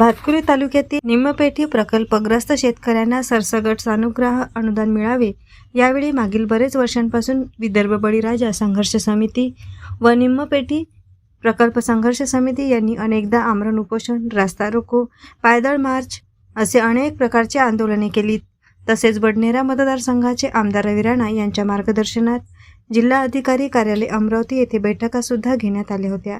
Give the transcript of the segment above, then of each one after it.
भातकुली तालुक्यातील निम्मपेठी प्रकल्पग्रस्त शेतकऱ्यांना सरसगट सानुग्रह अनुदान मिळावे. यावेळी मागील बरेच वर्षांपासून विदर्भ बळीराजा संघर्ष समिती व निम्मपेठी प्रकल्प संघर्ष समिती यांनी अनेकदा आमरण उपोषण रास्ता रोको पायदळ मार्च असे अनेक प्रकारची आंदोलने केली. तसेच बडनेरा मतदारसंघाचे आमदार रवी राणा यांच्या मार्गदर्शनात जिल्हा अधिकारी कार्यालय अमरावती येथे बैठका सुद्धा घेण्यात आल्या होत्या.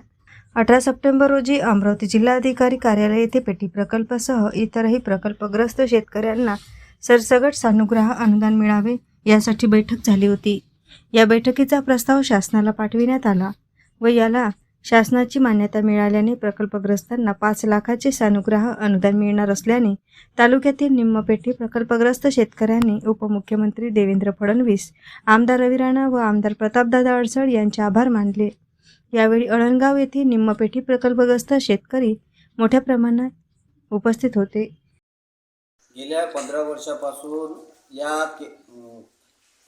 अठरा सप्टेंबर रोजी अमरावती जिल्हाधिकारी कार्यालय येथे पेटी प्रकल्पासह इतरही प्रकल्पग्रस्त शेतकऱ्यांना सरसगट सानुग्रह अनुदान मिळावे यासाठी बैठक झाली होती. या बैठकीचा प्रस्ताव शासनाला पाठविण्यात आला व याला शासनाची मान्यता मिळाल्याने प्रकल्पग्रस्तांना पाच लाखाचे सानुग्रह अनुदान मिळणार असल्याने तालुक्यातील निम्मपेठी प्रकल्पग्रस्त शेतकऱ्यांनी उपमुख्यमंत्री देवेंद्र फडणवीस आमदार रवी राणा व आमदार प्रतापदादा अडसळ यांचे आभार मानले. यावेळी अळणगाव येथे निम्मपेठी प्रकल्पग्रस्त शेतकरी मोठ्या प्रमाणात उपस्थित होते. गेल्या पंधरा वर्षापासून या के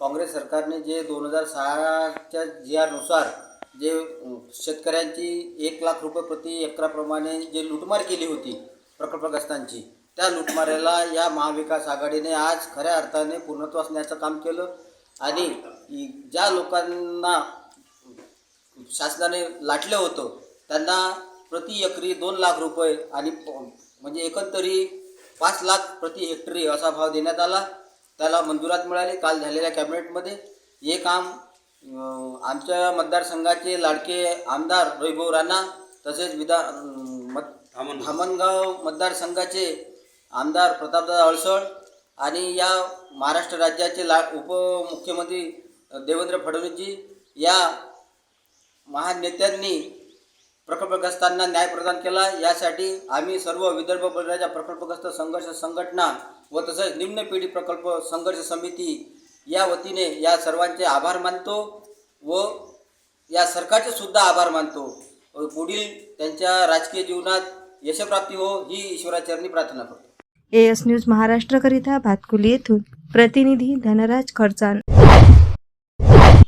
काँग्रेस सरकारने जे दोन हजार सहाच्या जी आरनुसार जे शेतकऱ्यांची एक लाख रुपये प्रति एकराप्रमाणे जे लुटमार केली होती प्रकल्पग्रस्तांची त्या लुटमाऱ्याला या महाविकास आघाडीने आज खऱ्या अर्थाने पूर्णत्वास नेण्याचं काम केलं. आणि ज्या लोकांना शासनाने लाटलं होतं. त्यांना प्रति एकरी दोन लाख रुपये आणि म्हणजे एकंदरी पाच लाख प्रति हेक्टरी असा भाव देण्यात आला. त्याला मंजुरात मिळाली. काल झालेल्या कॅबिनेटमध्ये हे काम आमच्या मतदारसंघाचे लाडके आमदार रविभाऊ राणा तसेच विधान मत धामणगाव मतदारसंघाचे आमदार प्रतापदादा अळसळ आणि या महाराष्ट्र राज्याचे ला उपमुख्यमंत्री देवेंद्र फडणवीसजी या महान नेत्यांनी प्रकल्पग्रस्तांना न्याय प्रदान केला. यासाठी आम्ही सर्व विदर्भ बळीराजा प्रकल्पग्रस्त संघर्ष संघटना व तसेच निम्न पिढी प्रकल्प संघर्ष समिती या वतीने या सर्वांचे आभार मानतो व या सरकारचे सुद्धा आभार मानतो. व पुढील त्यांच्या राजकीय जीवनात यशप्राप्ती हो ही ईश्वराचरणी प्रार्थना करतो. ए एस न्यूज महाराष्ट्रकरिता भातकुली येथून. प्रतिनिधी धनराज खडचान